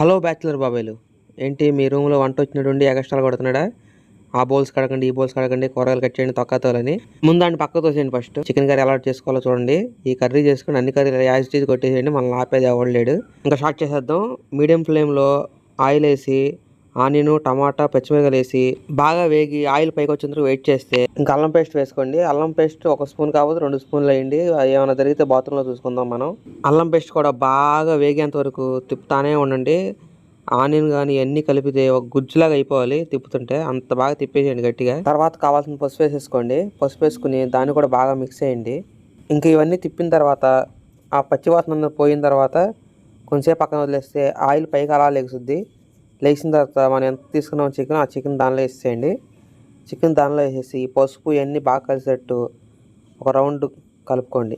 Hello bachelor బాబాయ్లు. ఏంటి మీ రూమ్లో వంట వచ్చినటువంటి ఎగస్ట్రాలు కొడుతున్నాడా? ఆ బౌల్స్ కడగండి ఈ బౌల్స్ కడగండి కూరగాయలు కట్ చేయండి తొక్కతోలని ముందు దాన్ని పక్క తోసేయండి ఫస్ట్. చికెన్ కర్రీ ఎలా చేసుకోవాలో చూడండి. ఈ కర్రీ చేసుకుని అన్ని కర్రీలు యాజ్ టీజ్ కొట్టేసేయండి మనం ఆపేది ఎవరు లేడు. ఇంకా స్టార్ట్ చేసేద్దాం. మీడియం ఫ్లేమ్లో ఆయిల్ వేసి ఆనియన్ టమాటా పచ్చిమిరపకాయలు వేసి బాగా వేగి ఆయిల్ పైకి వచ్చేందుకు వెయిట్ చేస్తే ఇంకా అల్లం పేస్ట్ వేసుకోండి. అల్లం పేస్ట్ ఒక స్పూన్ కాకపోతే రెండు స్పూన్లు వేయండి. ఏమైనా జరిగితే బాత్రూంలో చూసుకుందాం మనం. అల్లం పేస్ట్ కూడా బాగా వేగేంత వరకు తిప్పుతానే ఉండండి. ఆనియన్ కానీ అన్ని కలిపితే ఒక గుజ్జులాగా అయిపోవాలి తిప్పుతుంటే. అంత బాగా తిప్పేసేయండి గట్టిగా. తర్వాత కావాల్సిన పసుపు వేసేసుకోండి. పసుపు వేసుకుని దాన్ని కూడా బాగా మిక్స్ చేయండి. ఇంకా ఇవన్నీ తిప్పిన తర్వాత ఆ పచ్చివాసన పోయిన తర్వాత కొంచెంసేపు పక్కన వదిలేస్తే ఆయిల్ పైకి అలా లెగుసుద్ది. లేచిన తర్వాత మనం ఎంత తీసుకున్నాం చికెన్ ఆ చికెన్ దానిలో వేసేయండి చికెన్ దానిలో వేసేసి పసుపు ఇవన్నీ బాగా కలిసేటట్టు ఒక రౌండ్ కలుపుకోండి.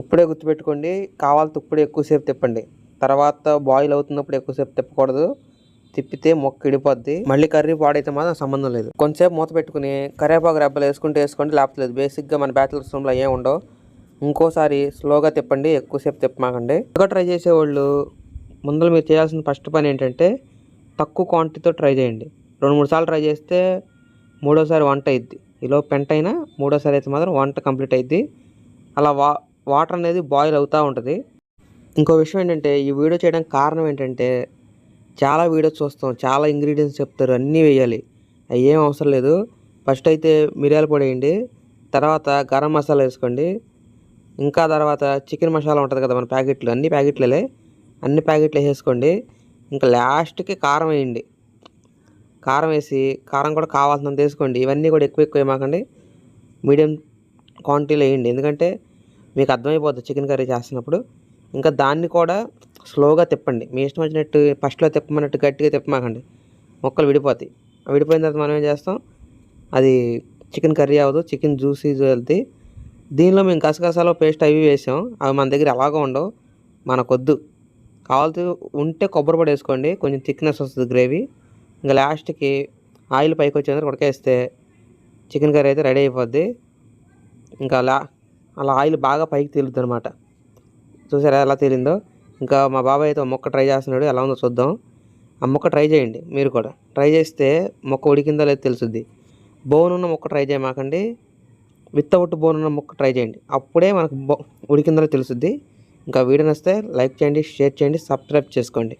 ఇప్పుడే గుర్తుపెట్టుకోండి కావాలంటే ఇప్పుడే ఎక్కువసేపు తిప్పండి. తర్వాత బాయిల్ అవుతున్నప్పుడు ఎక్కువసేపు తిప్పకూడదు. తిప్పితే మొక్క ఇడిపోద్ది. మళ్ళీ కర్రీ పాడైతే మాత్రం సంబంధం లేదు. కొంచెంసేపు మూత పెట్టుకుని కరివేపాకు రెబ్బలు వేసుకుంటే వేసుకోండి లేకపోతే లేదు. బేసిక్గా మన బ్యాచిలర్స్ రూమ్లో ఏమి ఉండవు. ఇంకోసారి స్లోగా తిప్పండి ఎక్కువసేపు తిప్పమాకండి. ఇంకా ట్రై చేసేవాళ్ళు ముందర మీరు చేయాల్సిన ఫస్ట్ పని ఏంటంటే తక్కువ క్వాంటిటీతో ట్రై చేయండి. రెండు మూడు సార్లు ట్రై చేస్తే మూడోసారి వంట అయింది ఈలో పెంట అయినా మూడోసారి అయితే మాత్రం వంట కంప్లీట్ అయింది అలా వా వాటర్ అనేది బాయిల్ అవుతూ ఉంటుంది. ఇంకో విషయం ఏంటంటే ఈ వీడియో చేయడానికి కారణం ఏంటంటే చాలా వీడియోస్ చూస్తాం. చాలా ఇంగ్రీడియంట్స్ చెప్తారు. అన్నీ వేయాలి. అవి ఏం అవసరం లేదు. ఫస్ట్ అయితే మిరియాల పొడి వేయండి. తర్వాత గరం మసాలా వేసుకోండి. ఇంకా తర్వాత చికెన్ మసాలా ఉంటుంది కదా మన ప్యాకెట్లు. అన్ని ప్యాకెట్లలే అన్ని ప్యాకెట్లు వేసేసుకోండి. ఇంకా లాస్ట్కి కారం వేయండి. కారం వేసి కారం కూడా కావాల్సినంత వేసుకోండి. ఇవన్నీ కూడా ఎక్కువ ఎక్కువ ఏమాకండి మీడియం క్వాంటిటీలో వేయండి. ఎందుకంటే మీకు అర్థమైపోతుంది చికెన్ కర్రీ చేస్తున్నప్పుడు. ఇంకా దాన్ని కూడా స్లోగా తిప్పండి. మీ ఇష్టం వచ్చినట్టు ఫస్ట్లో తిప్పమన్నట్టు గట్టిగా తిప్పమాకండి. మొక్కలు విడిపోతాయి. విడిపోయిన తర్వాత మనం ఏం చేస్తాం అది చికెన్ కర్రీ అవ్వదు చికెన్ జ్యూసీ వెళ్తాయి దీనిలో మేము గసగసాలు పేస్ట్ అవి వేసాం. అవి మన దగ్గర ఎలాగో ఉండవు. మనకొద్దు. కావాల్సి ఉంటే కొబ్బరి పొడి వేసుకోండి. కొంచెం థిక్నెస్ వస్తుంది గ్రేవీ. ఇంకా లాస్ట్కి ఆయిల్ పైకి వచ్చేందుకు ఉడకేస్తే చికెన్ కర్రీ అయితే రెడీ అయిపోద్ది. ఇంకా అలా అలా ఆయిల్ బాగా పైకి తేలుద్ది అనమాట చూసారా ఎలా తేలిందో? ఇంకా మా బాబాయ్ అయితే మొక్క ట్రై చేస్తున్నాడు. ఎలా ఉందో చూద్దాం. ఆ మొక్క ట్రై చేయండి మీరు కూడా. ట్రై చేస్తే మొక్క ఉడికిందో లేదో తెలుసుద్ది. బోన్ ఉన్న మొక్క ట్రై చేయమాకండి. వితౌట్ బోన్ ఉన్న మొక్క ట్రై చేయండి. అప్పుడే మనకు బో ఉడికిందో తెలుసుద్ది. ఇంకా వీడియో నచ్చితే లైక్ చేయండి షేర్ చేయండి సబ్స్క్రైబ్ చేసుకోండి.